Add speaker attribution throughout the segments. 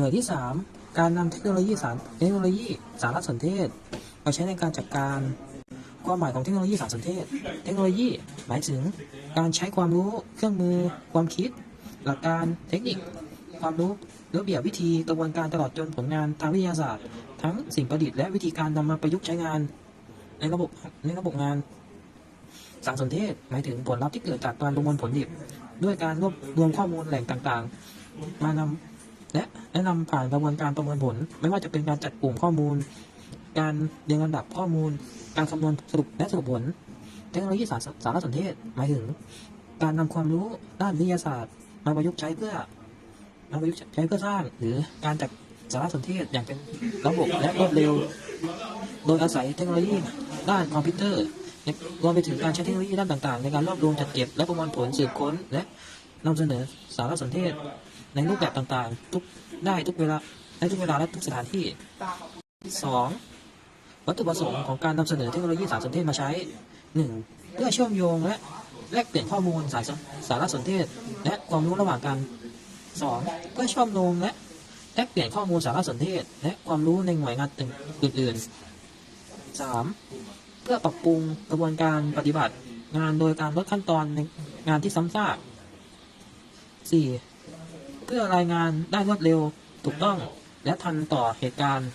Speaker 1: หน่วยที่ 3 การนำเทคโนโลยีสารเทคโนโลยีสารสนเทศมาใช้ในการจัดการความหมายของเทคโนโลยีสารสนเทศ เทคโนโลยีหมายถึงการใช้ความรู้เครื่องมือ ความคิด หลักการเทคนิค ความรู้ระเบียบวิธีกระบวนการตลอดจนผลงานทางวิทยาศาสตร์ ทั้งสิ่งประดิษฐ์และวิธีการนำมาประยุกต์ใช้งาน ในระบบในระบบงาน สารสนเทศ หมายถึงผลลัพธ์ที่เกิดจากการประมวลผลดิบ ด้วยการรวบรวมข้อมูลแหล่งต่างๆ มานำ และแนะนำผ่านกระบวนการประมวลผล ไม่ว่าจะเป็นการจัดกลุ่มข้อมูล การเรียงลำดับข้อมูล การคำนวณสรุปและสรุปผล เทคโนโลยีสารสารสนเทศหมายถึง การนำความรู้ด้านวิทยาศาสตร์มาประยุกต์ใช้เพื่อมาประยุกต์ใช้เพื่อสร้าง หรือการจัดสารสนเทศอย่างเป็นระบบและรวดเร็ว โดยอาศัยเทคโนโลยีด้านคอมพิวเตอร์รวมไปถึงการใช้เทคโนโลยีด้านต่างๆ ในการรวบรวมจัดเก็บและประมวลผลสืบค้นและ นำเสนอสารสนเทศในรูปแบบต่างๆ ทุกได้ทุกเวลาได้ทุกเวลาและทุกสถานที่ 2. วัตถุประสงค์ของการนำเสนอเทคโนโลยีสารสนเทศมาใช้ 1. เพื่อเชื่อมโยงและแลกเปลี่ยนข้อมูลสารสสารสนเทศ และความรู้ระหว่างกัน 2. เพื่อเชื่อมโยงและแลกเปลี่ยนข้อมูลสารสนเทศ และความรู้ในหน่วยงานอื่นๆ 3. เพื่อปรับปรุงกระบวนการปฏิบัติงานโดยการลดขั้นตอนในงานที่ซ้ำซาก 4. เพื่อรายงานได้รวดเร็ว ถูกต้อง และทันต่อเหตุการณ์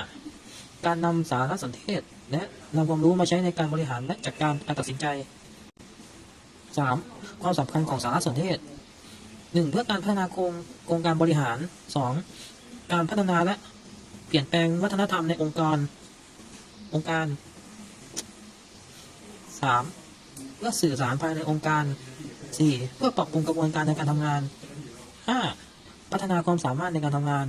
Speaker 1: 5. การนำสารสนเทศ และนำความรู้มาใช้ในการบริหารและจัดการการตัดสินใจ 3. ความสำคัญของสารสนเทศ 1. เพื่อการพัฒนาโครงโครงการบริหาร 2. การพัฒนาและเปลี่ยนแปลงวัฒนธรรมในองค์กร องค์การ 3. เพื่อสื่อสารภายในองค์การ 4. เพื่อปรับปรุงกระบวนการในการทำงาน 5. พัฒนาความสามารถในการทำงาน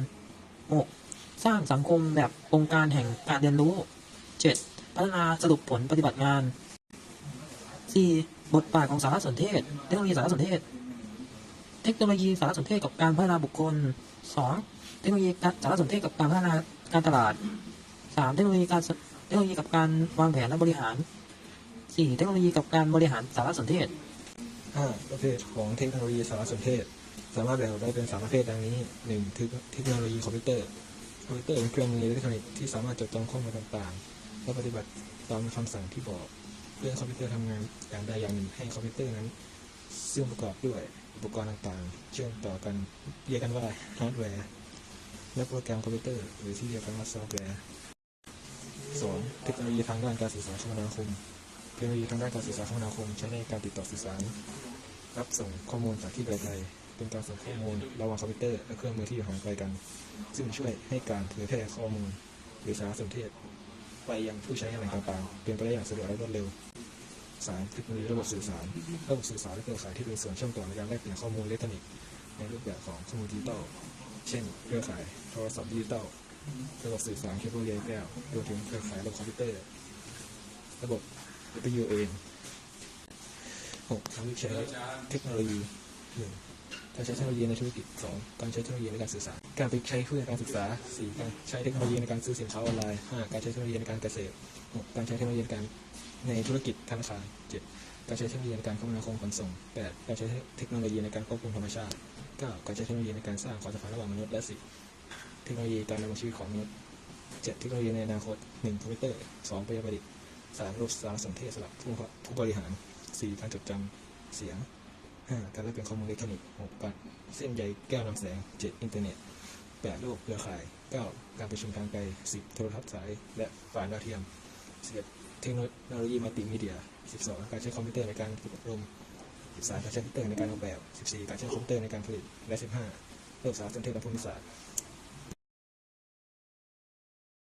Speaker 1: 6. สร้างสังคมแบบองค์การแห่งการเรียนรู้ 7. พัฒนาสรุปผลปฏิบัติงาน 4. บทบาทของสารสนเทศ เทคโนโลยีสารสนเทศ เทคโนโลยีสารสนเทศกับการพัฒนาบุคคล 2. เทคโนโลยีสารสนเทศกับการพัฒนาการตลาด 3. เทคโนโลยีการเทคโนโลยีกับการวางแผนและบริหาร 4. เทคโนโลยีกับการบริหารสารสนเทศ
Speaker 2: ห้าประเภทของเทคโนโลยีสารสนเทศ สามารถแบ่งออกได้เป็นสามประเภทดังนี้หนึ่งเทคโนโลยีคอมพิวเตอร์ คอมพิวเตอร์เป็นเครื่องมืออิเล็กทรอนิกส์ที่สามารถจดจำข้อมูลต่างๆ และปฏิบัติตามคำสั่งที่บอกเพื่อให้คอมพิวเตอร์ทำงานอย่างใดอย่างหนึ่งให้คอมพิวเตอร์นั้น ซึ่งประกอบด้วยอุปกรณ์ต่างๆ เชื่อมต่อกันเรียกกันว่าฮาร์ดแวร์และโปรแกรมคอมพิวเตอร์ หรือที่เรียกกันว่าซอฟต์แวร์สองเทคโนโลยีทางด้านการสื่อสารคมนาคม เทคโนโลยีทางด้านการสื่อสารคมนาคมใช้ในการติดต่อสื่อสาร รับส่งข้อมูลจากที่ไกลๆเป็นการส่งข้อมูลระหว่างคอมพิวเตอร์และเครื่องมือที่อยู่ห่างไกลกัน ซึ่งช่วยให้การเผยแพร่ข้อมูลหรือสารสนเทศ ไปยังผู้ใช้งานต่างๆเป็นไปได้อย่างสะดวกและรวดเร็ว 3. เทคโนโลยีระบบสื่อสาร ระบบสื่อสารและเครือข่ายที่เป็นส่วนเชื่อมต่อในการแลกเปลี่ยนข้อมูลอิเล็กทรอนิกส์ในรูปแบบของข้อมูลดิจิตอล เช่น เครือข่ายโทรศัพท์ดิจิตอล ระบบสื่อสารเคเบิลใยแก้วรวมถึงเครือข่ายระบบคอมพิวเตอร์ ระบบ WAN 6. การใช้เทคโนโลยี 1. การใช้เทคโนโลยีในธุรกิจ 2. การใช้เทคโนโลยีในการสื่อสารการไปใช้เพื่อการศึกษา 4. การใช้เทคโนโลยีในการซื้อสินค้าออนไลน์ 5. การใช้เทคโนโลยีในการเกษตร 6. การใช้เทคโนโลยีในการในธุรกิจธนาคาร 7. การใช้เทคโนโลยีในการคมนาคมขนส่ง 8. การใช้เทคโนโลยีในการควบคุมธรรมชาติ 9. การใช้เทคโนโลยีในการสร้างความสัมพันธ์ระหว่างมนุษย์และสิ่งเทคโนโลยีการดำรงชีวิตของมนุษย์ 7. เทคโนโลยีในอนาคต 1. คอมพิวเตอร์ 2. ปัญญาประดิษฐ์ 3. ระบบสารสนเทศสำหรับผู้ผู้บริหาร 4. การจดจำเสียง 5. การแลกเปลี่ยนข้อมูลอิเล็กทรอนิกส์ 6. การเส้นใยแก้วนำแสง 7. อินเทอร์เน็ต 8. ระบบเครือข่าย 9. การประชุมทางไกล 10. โทรทัศน์สาย และฝ่ายดาวเทียม 11. เทคโนโลยีมัลติมีเดีย 12. การใช้คอมพิวเตอร์ในการฝึกอบรม 13. การใช้คอมพิวเตอร์ในการออกแบบ 14. การใช้คอมพิวเตอร์ในการผลิต และ 15. ระบบสารสนเทศและภูมิศาสตร์